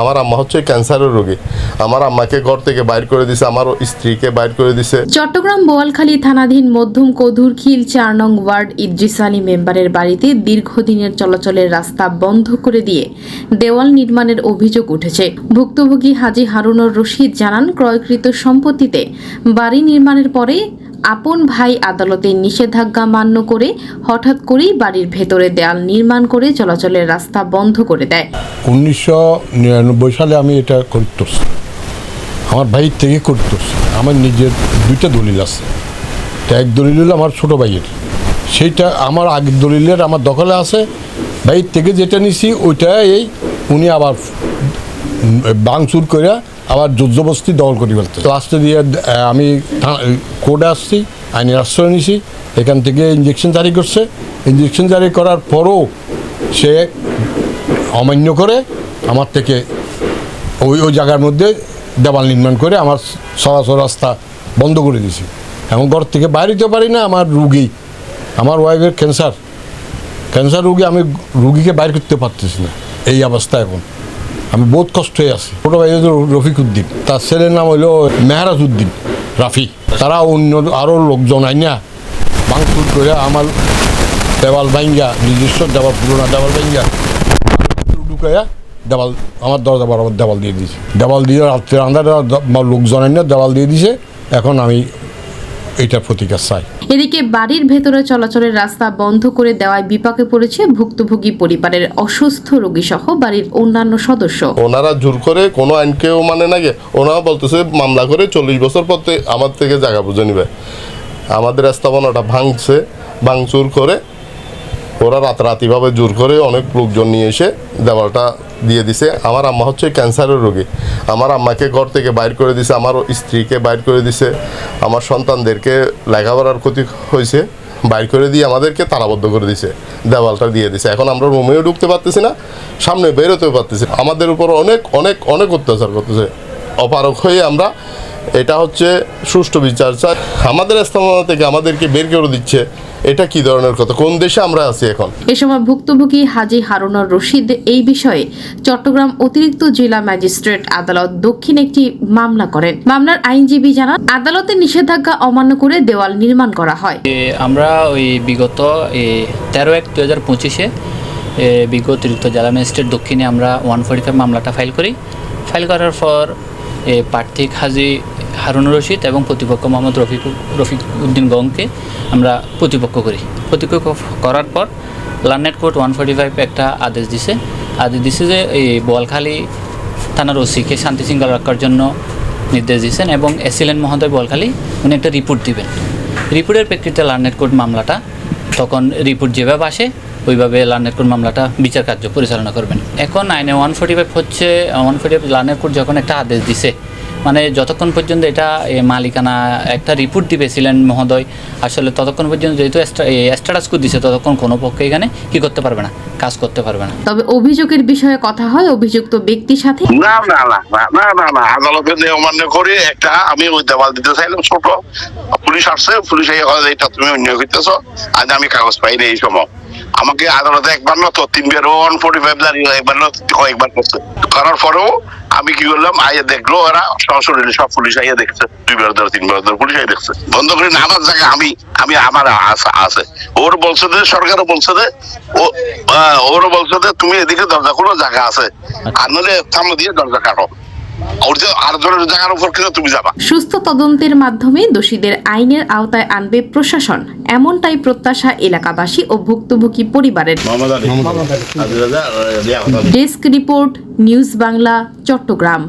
আমার আম্মা হচ্ছে ক্যান্সারের রোগী। আমার আম্মাকে ঘর থেকে বাইর করে দিছে, আমার স্ত্রীকে বাইর করে দিছে। চট্টগ্রাম বোয়ালখালী থানাধীন মধ্যম কদুরখিল চার নং ওয়ার্ড ইদ্রিস আলী মেম্বারের বাড়িতে দীর্ঘদিনের চলাচলের রাস্তা বন্ধ করে দিয়ে দেওয়াল নির্মাণের অভিযোগ উঠেছে। ভুক্তভোগী হাজি হারুনুর রশিদ জানান, ক্রয়কৃত সম্পত্তিতে বাড়ি নির্মাণের পরে আপন ভাই আদালতে নিষেধাজ্ঞা মান্য করে হঠাৎ করেই বাড়ির ভেতরে দেয়াল নির্মাণ করে চলাচলের রাস্তা বন্ধ করে দেয়। উনিশশো নিরানব্বই সালে আমি এটা করতেছি আমার ভাইয়ের থেকে করতেছি আমার নিজের দুইটা দলিল আছে। এক দলিল হলো আমার ছোটো ভাইয়ের। সেইটা আমার আগের দলিলের আমার দখলে আছে। ভাইয়ের থেকে যেটা নিছি ওইটা এই উনি আবার বাংচুর করে আবার জোরজবস্তি দখল করে ফেলতে লাস্টে দিয়ে আমি কোর্টে আসছি, আইনের আশ্রয় নিছি, এখান থেকে ইঞ্জেকশন জারি করছে। ইঞ্জেকশন জারি করার পরও সে অমান্য করে আমার থেকে ওই ওই জায়গার মধ্যে দেওয়াল নির্মাণ করে আমার চলাচল রাস্তা বন্ধ করে দিয়েছি। এমন ঘর থেকে বাইরে যেতে পারি না, আমার রুগী, আমার ওয়াইফের ক্যান্সার ক্যান্সার রুগী আমি রুগীকে বাইর করতে পারতেছি না, এই অবস্থা এখন। আমি বহুত কষ্ট হয়ে আছি। ছোটো ভাই রফিক উদ্দিন। তার ছেলের নাম হলো মেহরাজ উদ্দিন, রাফি। তারা অন্য আরও লোকজন আই না বাংপুর করে আমার দেওয়াল ভাঙ্গা নিজস্ব দেওয়াল, পুরোনো দেওয়াল ভাঙ্গা ঢুকাইয়া দেওয়াল, আমার দরজা বরাবর দেওয়াল দিয়ে দিয়েছে। দেওয়াল দিয়ে রাত্রে আন্ধারে লোকজন আই না দেওয়াল দিয়ে দিছে। এখন আমি এইটার প্রতিকার চাই। এদিকে বাড়ির ভেতরে চলাচলের রাস্তা বন্ধ করে দেওয়ায় বিপাকে পড়েছে ভুক্তভোগী পরিবারের অসুস্থ রোগী সহ বাড়ির অন্যান্য সদস্য। ওনারা জোর করে কোনো আইনকেও মানে না গে ওনারা বলতেছে মামলা করে চল্লিশ বছর পর আমার থেকে জায়গা বুঝে নিবে। আমাদের স্থাপনাটা ভাঙছে ভাঙচুর করে ওরা রাতারাতিভাবে জোর করে অনেক লোকজন নিয়ে এসে দেওয়ালটা দিয়ে দিছে। আমার আম্মা হচ্ছে ক্যান্সারের রোগী। আমার আম্মাকে ঘর থেকে বাইর করে দিছে, আমার স্ত্রীকে বাইর করে দিছে, আমার সন্তানদেরকে লেখাপড়ার ক্ষতি হয়েছে, বাইর করে দিয়ে আমাদেরকে তালাবদ্ধ করে দিছে, দেওয়ালটা দিয়ে দিছে। এখন আমরা রুমেও ঢুকতে পারতেছি না, সামনে বেরোতেও পারতেছি আমাদের উপর অনেক অনেক অনেক অত্যাচার করতেছে। অপারক হয়ে আমরা এটা হচ্ছে সুষ্ঠু বিচার চাই। আমাদের স্থাপনা থেকে আমাদেরকে বের করে দিচ্ছে এটা কি ধরনের কথা? কোন দেশে আমরা আছি এখন? এ সময় ভুক্তভোগী হাজি হারুনুর রশিদ এই বিষয়ে চট্টগ্রাম অতিরিক্ত জেলা ম্যাজিস্ট্রেট আদালত দক্ষিণ একটি মামলা করেন। মামলার আইনজীবী জানান আদালতের নিষেধাজ্ঞা অমান্য করে দেওয়াল নির্মাণ করা হয়। আমরা ওই বিগত তেরো এক দু হাজার পঁচিশে বিগত অতিরিক্ত জেলা ম্যাজিস্ট্রেট দক্ষিণে আমরা ওয়ান ফোর্টি ফাইভ মামলাটা ফাইল করি। ফাইল করার পর এ, প্রার্থী হাজি হারুনুর রশিদ এবং প্রতিপক্ষ মোহাম্মদ রফিক রফিক উদ্দিন গংকে আমরা প্রতিপক্ষ করি। প্রতিপক্ষ করার পর learned court one forty five একটা আদেশ দিছে। আদেশ দিছে যে এই বোয়ালখালী থানার ওসিকে শান্তি শৃঙ্খলা রক্ষার জন্য নির্দেশ দিয়েছেন এবং এসিলেন মহোদয় বলখালি উনি একটা রিপোর্ট দিবেন। রিপোর্টের প্রেক্ষিতে লার্নেট কোর্ট মামলাটা, তখন রিপোর্ট যেভাবে আসে, ওইভাবে লার্নেট কোর্ট মামলাটা বিচার কার্য পরিচালনা করবেন। এখন আইনে ওয়ান ফোর্টি ফাইভ হচ্ছে, one forty five learned court যখন একটা আদেশ দিছে মানে যতক্ষণ পর্যন্ত এটা মালিকানা একটা রিপোর্ট দিবে ছিলেন মহোদয় আসলে ততক্ষণ পর্যন্ত যেহেতু স্ট্যাটাস কোড দিছে ততক্ষণ কোনো পক্ষে এখানে কি করতে পারবে না কাজ করতে পারবে না। তবে অভিযোগের বিষয়ে কথা হয় অভিযুক্ত ব্যক্তির সাথে? না না না না না না আদালতে নিয়ে করে একটা আমি ওই দেওয়াল দিতে চাইলাম ছোট পুলিশ আসছে পুলিশ এটা তুমি অন্য করতেছ আজ আমি কাগজ পাইনি এই সময়। আমাকে আদালতে একবার না তো তিনবার ওয়ান ফোর্টি ফাইভ দাঁড়িয়ে একবার না কয়েকবার করছে। করার পরেও আমি কি করলাম? আইয়া দেখল ওরা। সরাসরি সব পুলিশ আইয়া দেখছে। দুইবার ধরে তিনবার ধরে পুলিশ আইয়া দেখছে। বন্ধ করে না আমার জায়গা আমি আমি আমার আছে আছে। ওর বলছে যে সরকারও বলছে যে ও ওরও বলছে যে তুমি এদিকে দরজা খুলো জায়গা আছে। আর নলে সামনে দিয়ে দরজা কাটো। ওর যে আর জনের জায়গার উপর কিন্তু তুমি যাবা। সুস্থ তদন্তের মাধ্যমে দোষীদের আইনের আওতায় আনবে প্রশাসন। এমনটাই প্রত্যাশা এলাকাবাসী ও ভুক্তভোগী পরিবারের। Desk report news Bangla Chattogram.